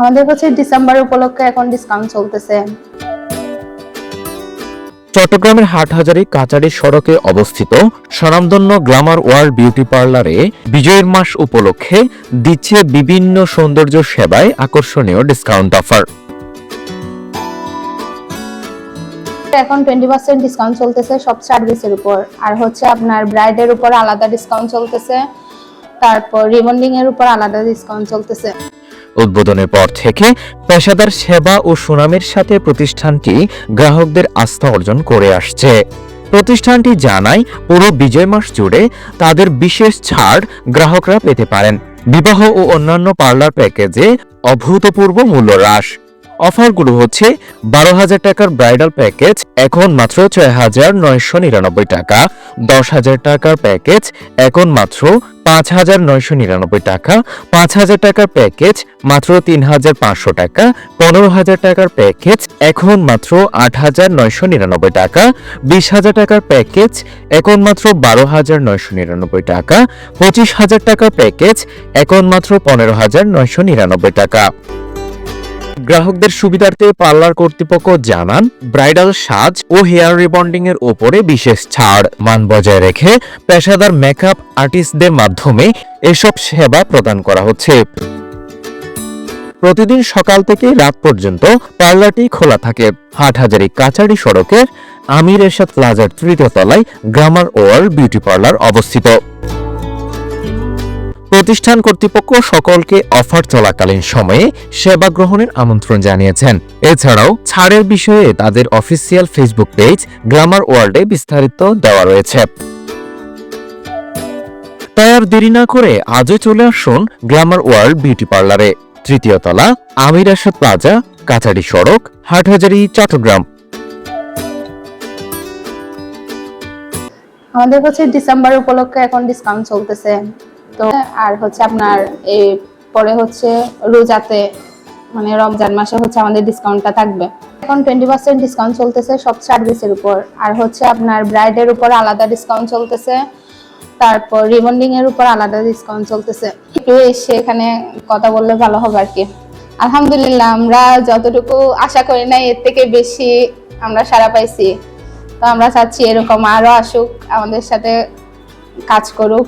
আমাদের হচ্ছে ডিসেম্বর উপলক্ষে এখন ডিসকাউন্ট চলতেছে। চট্টগ্রামের হাটহাজারী কাচারি সড়কে অবস্থিত স্বনামধন্য গ্ল্যামার ওয়ার্ল্ড বিউটি পার্লারে বিজয়ের মাস উপলক্ষে দিচ্ছে বিভিন্ন সৌন্দর্য সেবায় আকর্ষণীয় ডিসকাউন্ট অফার এখন টোয়েন্টি পার্সেন্ট ডিসকাউন্ট চলতেছে সব সার্ভিসের উপর। আর হচ্ছে আপনার ব্রাইডের উপর আলাদা ডিসকাউন্ট চলতেছে। তারপর রিবন্ডিং এর উপর আলাদা ডিসকাউন্ট চলতেছে। উদ্বোধনের পর থেকে পেশাদার সেবা ও সুনামের সাথে প্রতিষ্ঠানটি গ্রাহকদের আস্থা অর্জন করে আসছে। প্রতিষ্ঠানটি জানায়, পুরো বিজয় মাস জুড়ে তাদের বিশেষ ছাড় গ্রাহকরা পেতে পারেন। বিবাহ ও অন্যান্য পার্লার প্যাকেজে অভূতপূর্ব মূল্য হ্রাস। অফারগুলো হচ্ছে বারো হাজার টাকার ব্রাইডাল প্যাকেজ, এখন মাত্র ছয় হাজার নয়শো নিরানব্বই টাকা। দশ হাজার টাকার প্যাকেজ, এখন মাত্র পাঁচ হাজার নয়শো নিরানব্বই টাকা। পাঁচ হাজার টাকার প্যাকেজ, মাত্র তিন হাজার পাঁচশো টাকা। পনেরো হাজার টাকার প্যাকেজ, এখন মাত্র আট হাজার নয়শো নিরানব্বই টাকা। বিশ হাজার টাকার প্যাকেজ, এখন মাত্র বারো হাজার নয়শো নিরানব্বই টাকা। পঁচিশ হাজার টাকার প্যাকেজ, এখন মাত্র পনেরো হাজার নয়শো নিরানব্বই টাকা। গ্রাহকদের সুবিধার্থে পার্লার কর্তৃপক্ষ জানান, ব্রাইডাল সাজ ও হেয়ার রিবন্ডিং এর উপরে বিশেষ ছাড়। মান বজায় রেখে পেশাদার মেকআপ আর্টিস্টদের মাধ্যমে এসব সেবা প্রদান করা হচ্ছে। প্রতিদিন সকাল থেকে রাত পর্যন্ত পার্লারটি খোলা থাকে। হাটহাজারি কাছাড়ি সড়কের আমির এরশাদ প্লাজার তৃতীয় তলায় গ্রামার ওয়ার্ল্ড বিউটি পার্লার অবস্থিত। প্রতিষ্ঠান কর্তৃপক্ষ সকলকে অফার চলাকালীন সময়ে সেবা গ্রহণের আমন্ত্রণ জানিয়েছেন। এছাড়াও ছাড়ের বিষয়ে তাদের অফিসিয়াল ফেসবুক পেজ গ্রামার ওয়ার্ল্ডে বিস্তারিত দেওয়া রয়েছে। তাই আর দেরি না করে আজই চলে আসুন গ্ল্যামার ওয়ার্ল্ড বিউটি পার্লারে। তৃতীয় তলা, আমির আসাদ প্লাজা, কাছাড়ি সড়ক, হাটহাজারি, চট্টগ্রাম। আমাদের হচ্ছে ডিসেম্বর উপলক্ষে এখন ডিসকাউন্ট চলতেছে। তো আর হচ্ছে আপনার এই পরে হচ্ছে রোজাতে মানে রমজান মাসে হচ্ছে আমাদের ডিসকাউন্টটা থাকবে। এখন টোয়েন্টি পার্সেন্ট ডিসকাউন্ট চলতেছে সব সার্ভিসের উপর। আর হচ্ছে আপনার ব্রাইডের উপর আলাদা ডিসকাউন্ট চলতেছে। তারপর রিবন্ডিং এর উপর আলাদা ডিসকাউন্ট চলতেছে। একটু এসে এখানে কথা বললে ভালো হবে আর কি। আলহামদুলিল্লাহ, আমরা যতটুকু আশা করি নাই এর থেকে বেশি আমরা সারা পাইছি। তো আমরা চাচ্ছি এরকম আরও আসুক, আমাদের সাথে কাজ করুক।